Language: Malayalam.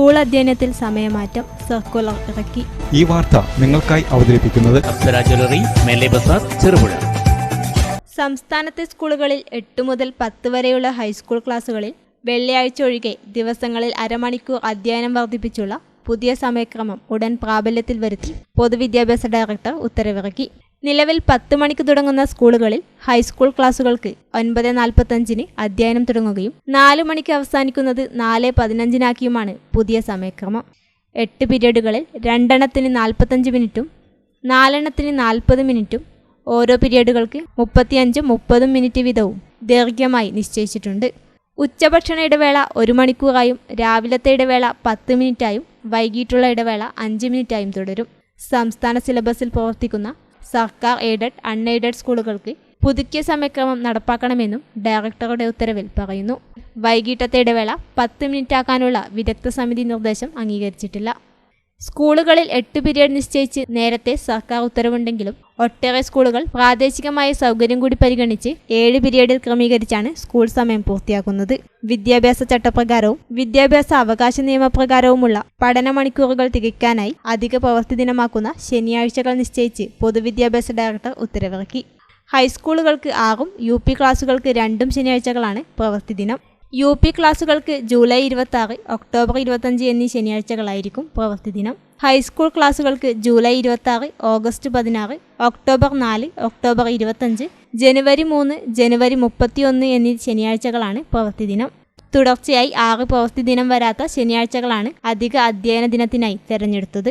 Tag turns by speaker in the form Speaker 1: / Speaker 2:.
Speaker 1: സ്കൂൾ അധ്യയനത്തിൽ സമയമാറ്റം സർക്കുലർ ഇറക്കി.
Speaker 2: ഈ വാർത്ത നിങ്ങൾക്കായി അവതരിപ്പിക്കുന്നത്
Speaker 3: ചെറുപുഴ.
Speaker 1: സംസ്ഥാനത്തെ സ്കൂളുകളിൽ എട്ട് മുതൽ പത്ത് വരെയുള്ള ഹൈസ്കൂൾ ക്ലാസുകളിൽ വെള്ളിയാഴ്ച ഒഴികെ ദിവസങ്ങളിൽ അരമണിക്കൂർ അധ്യയനം വർദ്ധിപ്പിച്ചുള്ള പുതിയ സമയക്രമം ഉടൻ പ്രാബല്യത്തിൽ വരുത്തി. പൊതുവിദ്യാഭ്യാസ ഡയറക്ടർ ഉത്തരവിറക്കി. നിലവിൽ പത്ത് മണിക്ക് തുടങ്ങുന്ന സ്കൂളുകളിൽ ഹൈസ്കൂൾ ക്ലാസുകൾക്ക് ഒൻപത് നാൽപ്പത്തഞ്ചിന് അധ്യയനം തുടങ്ങുകയും നാല് മണിക്ക് അവസാനിക്കുന്നത് നാല് പതിനഞ്ചിനാക്കിയുമാണ് പുതിയ സമയക്രമം. എട്ട് പീരീഡുകളിൽ രണ്ടെണ്ണത്തിന് നാൽപ്പത്തഞ്ച് മിനിറ്റും നാലെണ്ണത്തിന് നാൽപ്പത് മിനിറ്റും ഓരോ പീരീഡുകൾക്ക് മുപ്പത്തിയഞ്ചും മുപ്പതും മിനിറ്റ് വീതവും ദൈർഘ്യമായി നിശ്ചയിച്ചിട്ടുണ്ട്. ഉച്ചഭക്ഷണ ഇടവേള ഒരു മണിക്കൂറായും രാവിലത്തെ ഇടവേള പത്ത് മിനിറ്റായും വൈകിട്ടുള്ള ഇടവേള അഞ്ച് മിനിറ്റായും തുടരും. സംസ്ഥാന സിലബസിൽ പ്രവർത്തിക്കുന്ന സർക്കാർ എയ്ഡഡ് അൺഎയ്ഡഡ് സ്കൂളുകൾക്ക് പുതുക്കിയ സമയക്രമം നടപ്പാക്കണമെന്നും ഡയറക്ടറുടെ ഉത്തരവിൽ പറയുന്നു. വൈകിട്ടത്തെ ഇടവേള പത്ത് മിനിറ്റാക്കാനുള്ള വിദഗ്ധ സമിതി നിർദ്ദേശം അംഗീകരിച്ചിട്ടില്ല. സ്കൂളുകളിൽ എട്ട് പീരീഡ് നിശ്ചയിച്ച് നേരത്തെ സർക്കാർ ഉത്തരവുണ്ടെങ്കിലും ഒട്ടേറെ സ്കൂളുകൾ പ്രാദേശികമായ സൗകര്യം കൂടി പരിഗണിച്ച് ഏഴ് പീരീഡിൽ ക്രമീകരിച്ചാണ് സ്കൂൾ സമയം പൂർത്തിയാക്കുന്നത്. വിദ്യാഭ്യാസ ചട്ടപ്രകാരവും വിദ്യാഭ്യാസ അവകാശ നിയമപ്രകാരവുമുള്ള പഠന മണിക്കൂറുകൾ തികയ്ക്കാനായി അധിക പ്രവൃത്തി ദിനമാക്കുന്ന ശനിയാഴ്ചകൾ നിശ്ചയിച്ച് പൊതുവിദ്യാഭ്യാസ ഡയറക്ടർ ഉത്തരവിറക്കി. ഹൈസ്കൂളുകൾക്ക് ആറും യു പി ക്ലാസുകൾക്ക് രണ്ടും ശനിയാഴ്ചകളാണ് പ്രവൃത്തി ദിനം. യു പി ക്ലാസുകൾക്ക് ജൂലൈ ഇരുപത്തി ആറ് ഒക്ടോബർ ഇരുപത്തഞ്ച് എന്നീ ശനിയാഴ്ചകളായിരിക്കും പ്രവൃത്തി ദിനം. ഹൈസ്കൂൾ ക്ലാസുകൾക്ക് ജൂലൈ ഇരുപത്തി ആറ് ഓഗസ്റ്റ് പതിനാറ് ഒക്ടോബർ നാല് ഒക്ടോബർ ഇരുപത്തഞ്ച് ജനുവരി മൂന്ന് ജനുവരി മുപ്പത്തിയൊന്ന് എന്നീ ശനിയാഴ്ചകളാണ് പ്രവൃത്തി ദിനം. തുടർച്ചയായി ആറ് പ്രവൃത്തി ദിനം വരാത്ത ശനിയാഴ്ചകളാണ് അധിക അധ്യയന ദിനത്തിനായി തെരഞ്ഞെടുത്തത്.